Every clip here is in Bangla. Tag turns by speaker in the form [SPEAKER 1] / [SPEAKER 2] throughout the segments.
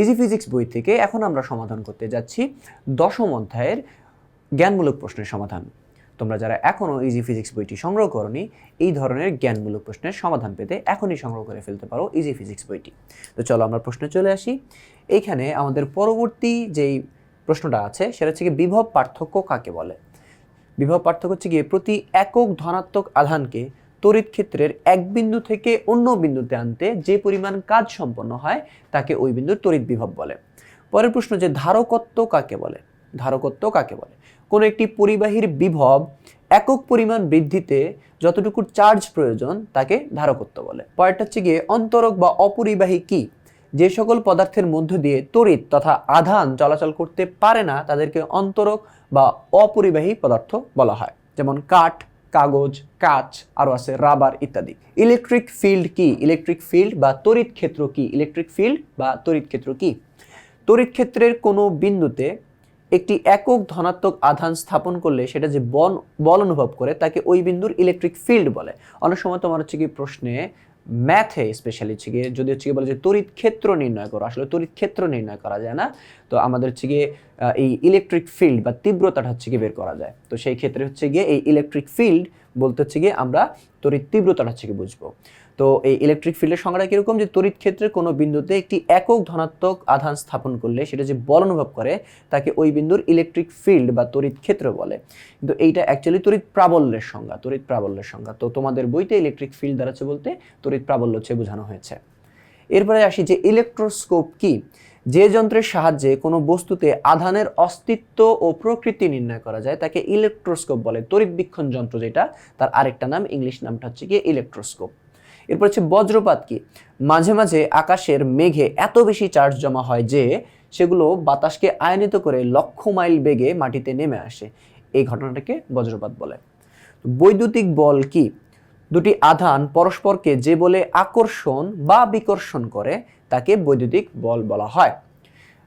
[SPEAKER 1] ইজি ফিজিক্স বই থেকে এখন আমরা সমাধান করতে যাচ্ছি দশম অধ্যায়ের জ্ঞানমূলক প্রশ্নের সমাধান। তোমরা যারা এখনও ইজি ফিজিক্স বইটি সংগ্রহ করনি, এই ধরনের জ্ঞানমূলক প্রশ্নের সমাধান পেতে এখনই সংগ্রহ করে ফেলতে পারো ইজি ফিজিক্স বইটি। তো চলো আমরা প্রশ্নে চলে আসি। এইখানে আমাদের পরবর্তী যেই প্রশ্নটা আছে, সেটা হচ্ছে কি বিভব পার্থক্য কাকে বলে? বিভব পার্থক্য হচ্ছে গিয়ে প্রতি একক ধনাত্মক আধানকে তড়িৎ ক্ষেত্রের এক বিন্দু থেকে অন্য বিন্দুতে আনতে যে পরিমাণ কাজ সম্পন্ন হয়, তাকে ওই বিন্দুর তড়িৎ বিভব বলে। পরের প্রশ্ন যে ধারকত্ব কাকে বলে? ধারকত্ব কাকে বলে? কোনো একটি পরিবাহীর বিভব একক পরিমাণ বৃদ্ধিতে যতটুকু চার্জ প্রয়োজন, তাকে ধারকত্ব বলে। পরেরটা হচ্ছে গিয়ে অন্তরক বা অপরিবাহী কি? যে সকল পদার্থের মধ্য দিয়ে তড়িৎ তথা আধান চলাচল করতে পারে না, তাদেরকে অন্তরক বা অপরিবাহী পদার্থ বলা হয়। যেমন কাঠ কাগজ, কাচ আরও আছে রাবার ইত্যাদি। ইলেকট্রিক ফিল্ড কি? ইলেকট্রিক ফিল্ড বা তড়িৎ ক্ষেত্র কি? ইলেকট্রিক ফিল্ড বা তড়িৎ ক্ষেত্র কি? তড়িৎ ক্ষেত্রের কোনো বিন্দুতে একটি একক ধনাত্মক আধান স্থাপন করলে সেটা যে বল বল অনুভব করে তাকে ওই বিন্দুর ইলেকট্রিক ফিল্ড বলে। অনেক সময় তোমার হচ্ছে কি প্রশ্নে ম্যাথে স্পেশালি হচ্ছে গিয়ে, যদি হচ্ছে গিয়ে বলে যে তড়িৎ ক্ষেত্র নির্ণয় করো, আসলে তড়িৎ ক্ষেত্র নির্ণয় করা যায় না। তো আমাদের হচ্ছে গিয়ে এই ইলেকট্রিক ফিল্ড বা তীব্রতাটা হচ্ছে গিয়ে বের করা যায়। তো সেই ক্ষেত্রে হচ্ছে গিয়ে এই ইলেকট্রিক ফিল্ড বলতে হচ্ছে গিয়ে আমরা তড়িৎ তীব্রতাটা হচ্ছে গিয়ে বুঝব। তো এই ইলেকট্রিক ফিল্ডের সংজ্ঞাটা কীরকম? যে তড়িৎ ক্ষেত্রের কোনো বিন্দুতে একটি একক ধনাত্মক আধান স্থাপন করলে সেটা যে বল অনুভব করে, তাকে ওই বিন্দুর ইলেকট্রিক ফিল্ড বা তড়িৎ ক্ষেত্র বলে। কিন্তু এইটা অ্যাকচুয়ালি তড়িৎ প্রাবল্যের সংজ্ঞা, তড়িৎ প্রাবল্যের সংজ্ঞা। তো তোমাদের বইতে ইলেকট্রিক ফিল্ড দাঁড়াচ্ছে বলতে তড়িৎ প্রাবল্য হচ্ছে বোঝানো হয়েছে। এরপরে আসি যে ইলেকট্রোস্কোপ কি? যে যন্ত্রের সাহায্যে কোনো বস্তুতে আধানের অস্তিত্ব ও প্রকৃতি নির্ণয় করা যায়, তাকে ইলেকট্রোস্কোপ বলে। তড়িৎ বীক্ষণ যন্ত্র যেটা, তার আরেকটা নাম ইংলিশ নামটা হচ্ছে গিয়ে ইলেকট্রোস্কোপ এরপর হচ্ছে বজ্রপাত কি? মাঝে মাঝে আকাশের মেঘে এত বেশি চার্জ জমা হয় যে সেগুলো বাতাসকে আয়নিত করে লক্ষ মাইল বেগে মাটিতে নেমে আসে। এই ঘটনাটাকে বজ্রপাত বলে। বৈদ্যুতিক বল কি? দুটি আধান পরস্পরকে যে বলে আকর্ষণ বা বিকর্ষণ করে, তাকে বৈদ্যুতিক বল বলা হয়।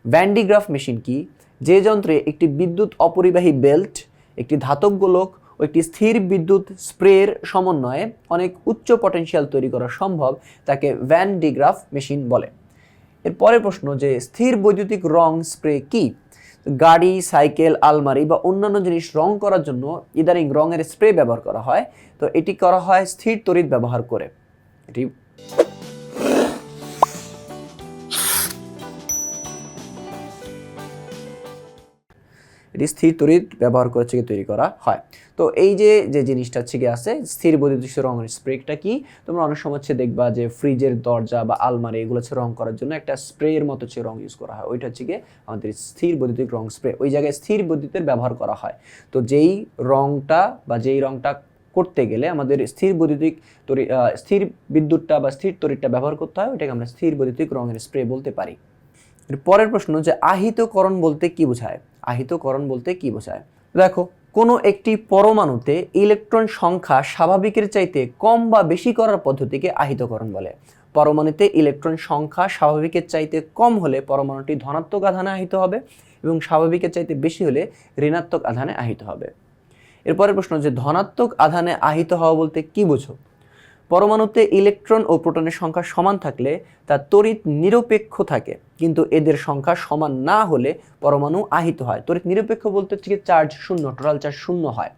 [SPEAKER 1] ভ্যান্ডিগ্রাফ মেশিন কি? যে যন্ত্রে একটি বিদ্যুৎ অপরিবাহী বেল্ট, একটি ধাতব গোলক ও একটি স্থির বিদ্যুৎ স্প্রের সমন্বয়ে অনেক উচ্চ পটেনশিয়াল তৈরি করা সম্ভব তাকে ভ্যান্ডিগ্রাফ মেশিন বলে। এর পরের প্রশ্ন যে স্থির বৈদ্যুতিক রং স্প্রে কি? গাড়ি, সাইকেল, আলমারি বা অন্যান্য জিনিস রং করার জন্য ইদানিং রঙের স্প্রে ব্যবহার করা হয়, তো এটি করা হয় স্থির তড়িৎ ব্যবহার করে। এটি এটি স্থির তড়িৎ ব্যবহার করে গিয়ে তৈরি করা হয়। তো এই যে যে জিনিসটা হচ্ছে গিয়ে আছে, স্থির বৈদ্যুতিক রঙের স্প্রেটা কি? তোমরা অনেক সময় হচ্ছে দেখবা যে ফ্রিজের দরজা বা আলমারি এগুলো হচ্ছে রং করার জন্য একটা স্প্রের মতো হচ্ছে রং ইউজ করা হয়। ওইটা হচ্ছে গিয়ে আমাদের স্থির বৈদ্যুতিক রং স্প্রে। ওই জায়গায় স্থির বৈদ্যুতের ব্যবহার করা হয়। তো যেই রংটা বা যেই রংটা করতে গেলে আমাদের স্থির বৈদ্যুতিক তরি স্থির বিদ্যুৎটা বা স্থির তড়িৎটা ব্যবহার করতে হয়, ওইটাকে আমরা স্থির বৈদ্যুতিক রঙের স্প্রে বলতে পারি। পরের প্রশ্ন যে আহিতকরণ বলতে কি বোঝায়? আহিতকরণ বলতে কি বোঝায়? দেখো কোনো একটি পরমাণুতে ইলেকট্রন সংখ্যা স্বাভাবিকের চাইতে কম বা বেশি করার পদ্ধতিকে আহিতকরণ বলে। পরমাণুতে ইলেকট্রন সংখ্যা স্বাভাবিকের চাইতে কম হলে পরমাণুটি ধনাত্মক আধানে আহিত হবে এবং স্বাভাবিকের চাইতে বেশি হলে ঋণাত্মক আধানে আহিত হবে। এরপরের প্রশ্ন যে ধনাত্মক আধানে আহিত হওয়া বলতে কী বোঝো? পরমাণুতে ইলেকট্রন ও প্রোটনের সংখ্যা সমান থাকলে তা তড়িৎ নিরপেক্ষ থাকে। কিন্তু এদের সংখ্যা সমান না হলে পরমাণু আহিত হয়। তড়িৎ নিরপেক্ষ বলতে হচ্ছে চার্জ শূন্য, টোটাল চার্জ শূন্য হয়।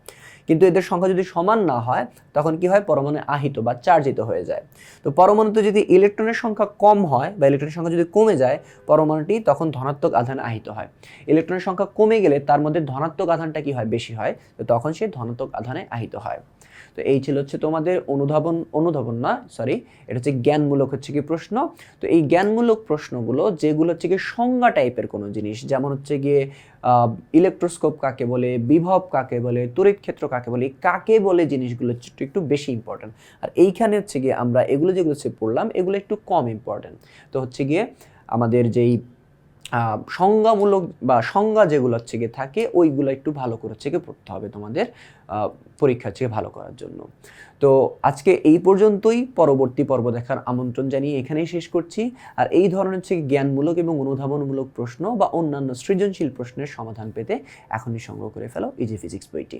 [SPEAKER 1] কিন্তু এদের সংখ্যা যদি সমান না হয়, তখন কি হয়? পরমাণু আহিত বা চার্জিত হয়ে যায়। তো পরমাণুতে যদি ইলেকট্রনের সংখ্যা কম হয় বা ইলেকট্রনের সংখ্যা যদি কমে যায়, পরমাণুটি তখন ধনাত্মক আধানে আহিত হয়। ইলেকট্রনের সংখ্যা কমে গেলে তার মধ্যে ধনাত্মক আধানটা কি হয়? বেশি হয়। তো তখন সে ধনাত্মক আধানে আহিত হয়। তো এই ছিল হচ্ছে তোমাদের অনুধাবন অনুধাবন না সরি এটা হচ্ছে জ্ঞানমূলক হচ্ছে কি প্রশ্ন। তো এই জ্ঞানমূলক প্রশ্নগুলো যেগুলো হচ্ছে কি সংজ্ঞা টাইপের কোনো জিনিস, যেমন হচ্ছে গিয়ে ইলেকট্রোস্কোপ কাকে বলে, বিভব কাকে বলে, তড়িৎ ক্ষেত্র কাকে বলে কাকে বলে জিনিসগুলো একটু একটু বেশি ইম্পর্টেন্ট আর এইখানে হচ্ছে গিয়ে আমরা এগুলো যেগুলো হচ্ছে পড়লাম এগুলো একটু কম ইম্পর্টেন্ট তো হচ্ছে গিয়ে আমাদের যেই সংজ্ঞামূলক বা সংজ্ঞা যেগুলো হচ্ছে গিয়ে থাকে, ওইগুলো একটু ভালো করে হচ্ছে গিয়ে পড়তে হবে তোমাদের পরীক্ষা হচ্ছে ভালো করার জন্য। তো আজকে এই পর্যন্তই, পরবর্তী পর্ব দেখার আমন্ত্রণ জানিয়ে এখানেই শেষ করছি। আর এই ধরনের হচ্ছে জ্ঞানমূলক এবং অনুধাবনমূলক প্রশ্ন বা অন্যান্য সৃজনশীল প্রশ্নের সমাধান পেতে এখনই সংগ্রহ করে ফেলো ইজি ফিজিক্স বইটি।